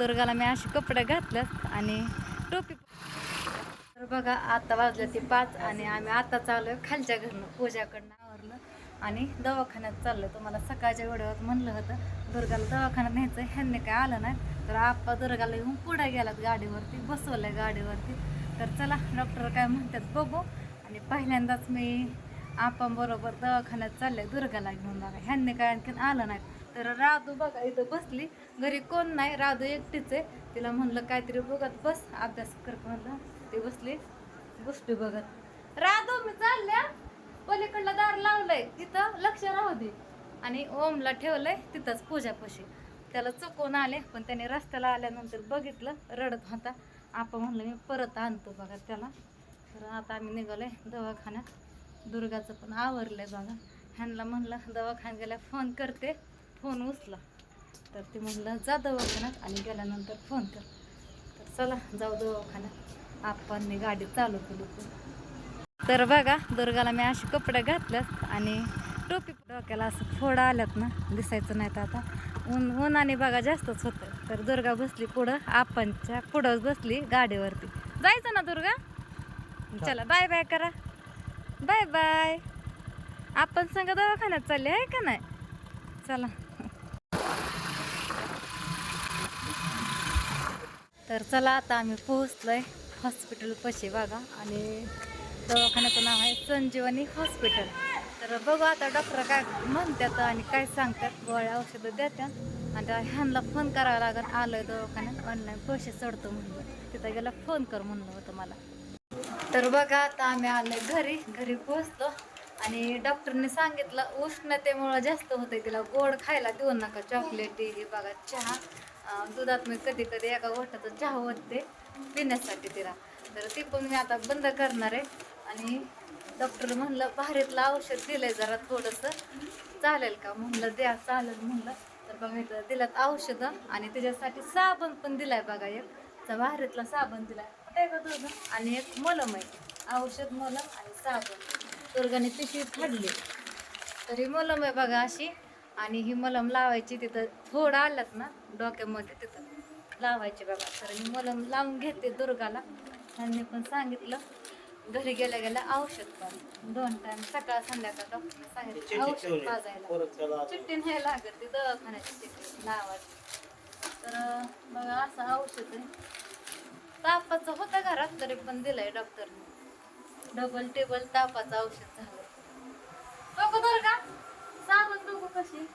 दुर्गाला मी असे कपडे घातल्यात आणि टोपी तर बघा आता वाजले ते पाच आणि आम्ही आता चाललो खालच्या घरनं पूजाकडनं आवरलं आणि दवाखान्यात चाललो तुम्हाला सकाळच्या वेळेवर म्हणलं होतं दुर्गाला दवाखान्यात न्यायचं ह्यांनी काय आलं नाही. तर आप्पा दुर्गाला येऊन पुढे गेलात गाडीवरती बसवलंय गाडीवरती. तर चला डॉक्टर काय म्हणतात बघू. आणि पहिल्यांदाच मी आप्पांबरोबर दवाखान्यात चालले दुर्गाला घेऊन बघा. ह्यांनी काय आणखीन आलं नाही. तर राधू बघा इथं बसली. घरी कोण नाही राधू एकटीच आहे. तिला म्हणलं काहीतरी बघत बस. अभ्यास कर म्हणलं. ती बसली. गोष्टी बघत. राधू मी चालल्या पलीकडलं दार लावलंय. तिथं लक्ष राहू दे. आणि ओमला ठेवलंय तिथंच पूजापाशी त्याला चुकून आले पण त्याने रस्त्याला आल्यानंतर बघितलं रडत होता. आपण म्हणलं मी परत आणतो बघा त्याला. तर आता आम्ही निघालोय दवाखान्यात. दुर्गाचं पण आवरलंय बघा. ह्यांना म्हणलं दवाखान्यात गेल्या फोन करते. फोन उचला. तर ते म्हणलं जा दवाखान्यात आणि गेल्यानंतर फोन कर. तर चला जाऊ दवाखान्यात. आपण गाडी चालू केली. तर बघा दुर्गाला मी असे कपडे घातल्यात आणि टोपी डोक्याला असं फोडा आल्यात ना दिसायचं नाही तर आता. ऊन उन्हाने बघा जास्तच होतं तर दुर्गा बसली पुढं आपणच्या पुढं बसली गाडीवरती. जायचं ना दुर्गा? चला. बाय बाय करा. Bye bye. आपण संग दवाखान्यात चालले आहे का नाही? चला. तर चला आता आम्ही पोहोचलोय हॉस्पिटल पशी बघा. आणि दवाखान्याचं नाव आहे संजीवनी हॉस्पिटल तर बघू आता डॉक्टर काय म्हणतात आणि काय सांगतात. गोळ्या औषधं देतात आणि त्या ह्यांना फोन करावा लागेल. आलं दवाखान्यात. ऑनलाईन पैसे चढतो म्हणलं तिथं गेला फोन कर म्हणलं होतं मला. तर बघा आता आम्ही आलो घरी. घरी पोहोचलो. आणि डॉक्टरने सांगितलं उष्णतेमुळं जास्त होतं तिला गोड खायला देऊ नका. चॉकलेट हे बघा चहा. दुधात मी कधी कधी एका गोष्टाचं चहा होते पिण्यासाठी तिला. तर ती पण मी आता बंद करणार आहे. आणि डॉक्टर म्हणलं बाहेरीतलं औषध दिलंय जरा थोडंसं. चालेल का? म्हणलं द्या चालेल. म्हणलं तर बघा मी दिलात औषधं आणि त्याच्यासाठी साबण पण दिलाय बघा एक. तर बाहेरीतला साबण दिलाय. कुठे का तुझं आणि एक मलम आहे. औषध मलम आणि साबण. दुर्गाने पिशवी फाडली तरी मलम आहे बघा अशी. आणि ही मलम लावायची तिथं. थोडं आल्यात ना डोक्यामध्ये तिथं. लावायची बघा तर मी मलम लावून घेते दुर्गाला. त्यांनी पण सांगितलं घरी गेल्या गेल्या औषध पण. दोन टाइम सकाळ संध्याकाळ डॉक्टरने सांगितलं औषध पाजायला. चिठ्ठी नाही लागत ती दवाखान्याची चिठ्ठी लावायची. तर बघा असं औषध आहे. तापाचं होतं घरात तरी पण दिलंय डॉक्टरने. डबल टेबल तापाचं औषध झालं. बघू दुर्गा. कशी?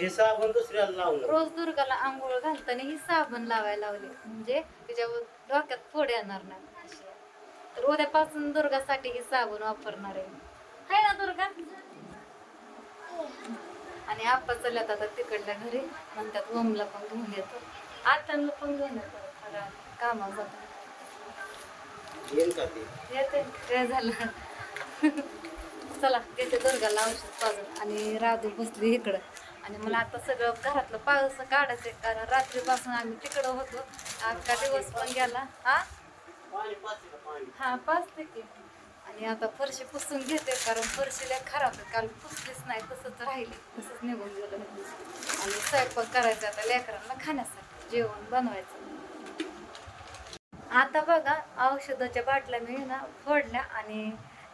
हे साबण दुसऱ्याला लावलं. रोज दुर्गाला आंघोळ घालताना ही साबण लावायला लावली. म्हणजे तिच्यावर डोक्यात फोड येणार नाही. अशी. तर उद्यापासून दुर्गासाठी ही साबण वापरणार आहे. हाय ना दुर्गा? आणि आप्पा चालल्यात आता तिकडल्या घरी. म्हणतात ओमला पण घेऊन येतो. आत्यांना पण घेऊन येतो. खरं कामात जातो. येईन का ते? येते. काय झालं? चला घेते दुर्गाला औषध पाजून आणि राधू बसली इकडं. आणि मला आता सगळं घरातलं पाऊस काढायचं कारण रात्रीपासून आम्ही तिकडं होतो. अख्खा दिवस पण गेला. हा? हा पाचते की. आणि आता फरशी पुसून घेते. कारण फरशीला खराब आहे. काल पुसलीच नाही तसंच राहिली. तसंच निघून गेलं. आणि स्वयंपाक करायचा आता लेकरांना खाण्यासाठी. जेवण बनवायचं. आता बघा औषधाच्या बाटल्या मी ना फोडल्या आणि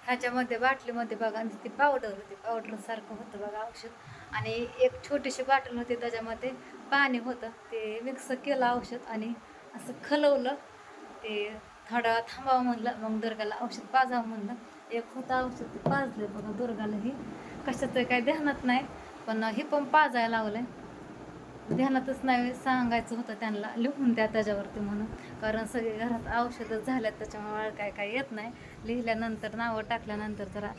ह्याच्यामध्ये बाटलीमध्ये बघा आणि ती पावडर होती पावडरसारखं होतं बघा औषध. आणि एक छोटीशी बाटल होती त्याच्यामध्ये पाणी होतं. ते मिक्स केलं औषध आणि असं खलवलं. ते थोडा थांबावं म्हणलं मग दुर्गाला औषध पाजावं म्हणलं. एक होतं औषध ते पाजलं बघा दुर्गाला ही. कशाचं काही ध्यानात नाही पण हे पण पाजायला आहे ध्यानातच नाही सांगायचं होतं त्यांना लिहून द्या त्याच्यावरती म्हणून. कारण सगळे घरात औषधं झाल्यात त्याच्यामुळे वळकाय काय येत नाही. लिहिल्यानंतर नावं टाकल्यानंतर जरा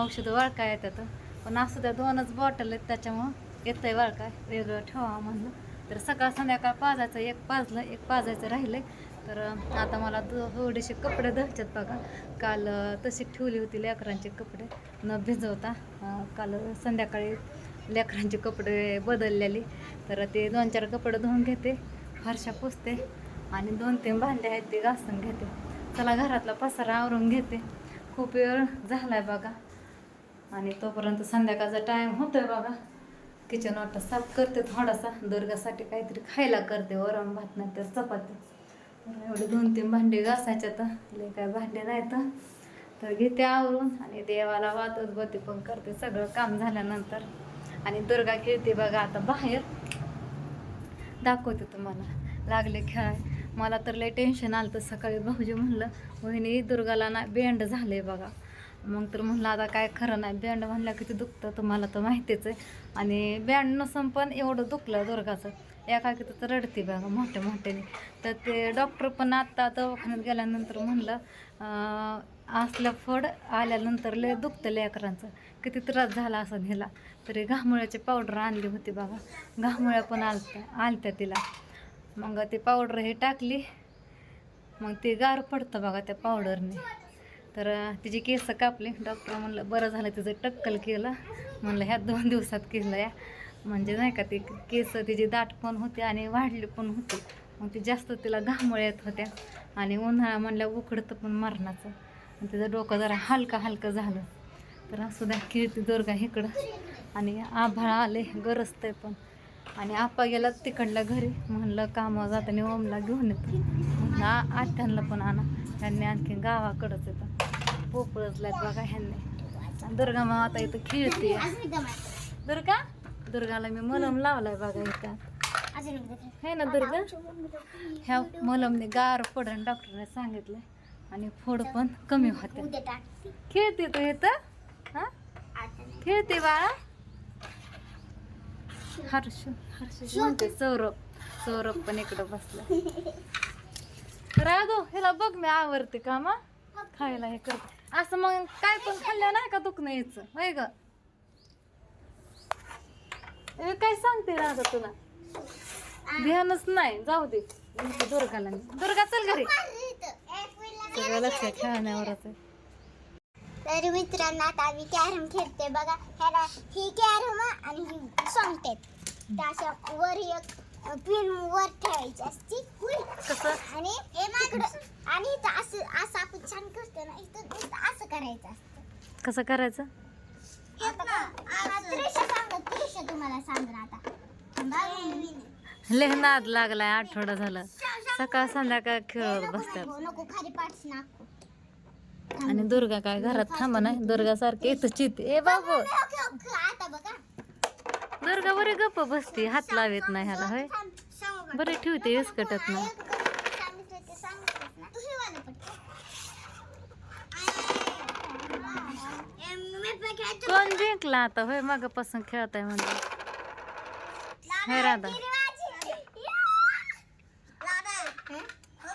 औषधं वळकाय येतात. पण असं त्या दोनच बॉटल आहेत त्याच्यामुळं येतंय वळकाय वेगळं ठेवा म्हणलं. तर सकाळ संध्याकाळ पाजायचं एक पाजलं एक पाजायचं राहिलंय. तर आता मला थोडेसे कपडे धुवायच्यात बघा. काल तशी ठेवली होती लेकरांचे कपडे. न भिजवता काल संध्याकाळी लेकरांचे कपडे बदललेले. तर ते दोन चार कपडे धुवून घेते फरशा पुसते आणि दोन तीन भांडे आहेत ते घासून घेते. चला घरातला पसारा आवरून घेते. खूप वेळ झाला आहे बघा. आणि तोपर्यंत संध्याकाळचा टाईम होतोय बघा. किचन वाटा साफ करते थोडासा. दुर्गासाठी काहीतरी खायला करते वरण भात नाही तर चपाती. एवढे दोन तीन भांडे घासायच्या तर लय काय भांडे नाही तर तर घेते आवरून आणि देवाला वातच बती पण करते. सगळं काम झाल्यानंतर. आणि दुर्गा खेळते बघा आता बाहेर. दाखवते तुम्हाला. लागले खेळाय मला तर लय टेन्शन आलं तर सकाळी भाऊजी म्हणलं वहिनी दुर्गाला ना बैंड झालं आहे बघा. मग तर म्हणलं आता काय खरं नाही. बँड म्हणलं किती दुखतं तुम्हाला तर माहितीच आहे. आणि बँड नसून पण एवढं दुखलं दुर्गाचं. एकाकी तर रडते बघा मोठ्या मोठ्याने. तर ते डॉक्टर पण आत्ता दवाखान्यात गेल्यानंतर म्हणलं असलं फड आल्यानंतर लय दुखतं लेकरांचं. किती त्रास झाला असं हिला. तरी घामुळ्याची पावडर आणली होती बघा घामुळ्या पण आलत्या आलत्या तिला. मग ते पावडर हे टाकली. मग ते गार पडतं बघा त्या पावडरने तर तिचे तिची केस कापले. डॉक्टर म्हणलं बरं झालं तिचं टक्कल केलं. म्हणलं ह्या दोन दिवसात केलं या. म्हणजे नाही का ते केस तिची दाट पण होते आणि वाढली पण होती. मग ती जास्त तिला घामोळ्या येत होत्या. आणि उन्हाळा म्हणल्या उकडतं पण मरणाचं. आणि तिचं डोकं जरा हलकं हलकं झालं. तर असू द्या कीर्ती दुर्गा इकडं. आणि आभाळ आले गरजतंय पण. आणि आपा गेला तिकडल्या घरी. म्हणलं कामावर जाताना ओमला घेऊन येतो. म्हणलं आठ्यांना पण आणा. ह्यांनी आणखी गावाकडंच येतं. पोपळचल्यात बघा ह्यांनी. दुर्गा मामा आता इथं खेळते दुर्गा? दुर्गाला मी मलम लावलाय बघा इथं. हे ना दुर्गा? ह्या मलमने गार पडण डॉक्टरने सांगितलं आणि फोड पण कमी होते. खेळते तू येत खेळते बाळा. हर्ष हर्ष म्हणते सौरभ. सौरभ पण इकडं बसला. राधो ह्याला बघ मी आवडते का मा खायला हे करते. असं मग काय पण खाल्लं नाही का दुखणं यायचं होय ग? काय सांगते राजा तुला? ध्यानच नाही. जाऊ दे. दुर्गाला दुर्गा चल घरी. सगळं लक्ष खेळण्यावरच आहे तर मित्रांनो आता आम्ही कॅरम खेळते बघा. ह्याला ही कॅरम आणि ही अशा वर एक पिन वर ठेवायची असती. कसं? आणि हे माझ्याकडं आणि इथं असं असं आपण छान करतो ना इथं असं करायचं असतं. कसं करायचं? आता आता त्रिशा सांगत त्रिशा तुम्हाला सांगणार आता. थांबा. लय नाद लागलाय आठवडा झालं. सकाळ संध्याकाळ खेळत बसतात. नको, नको खाली पाठच नाको. आणि दुर्गा काय घरात थांबा नाही दुर्गा सारखी इथं चिते. ए बाबू आता बघा. दुर्गा बरी गप्प बसते हात लावित नाही ह्याला होय? बरे ठेवते विस्कटत नाही. खेळतो. कोण जिंकला आता होय? मागापासून खेळताय म्हणजे लाडा, हे राधा. ती माझी. या. लाडा. हे? हो.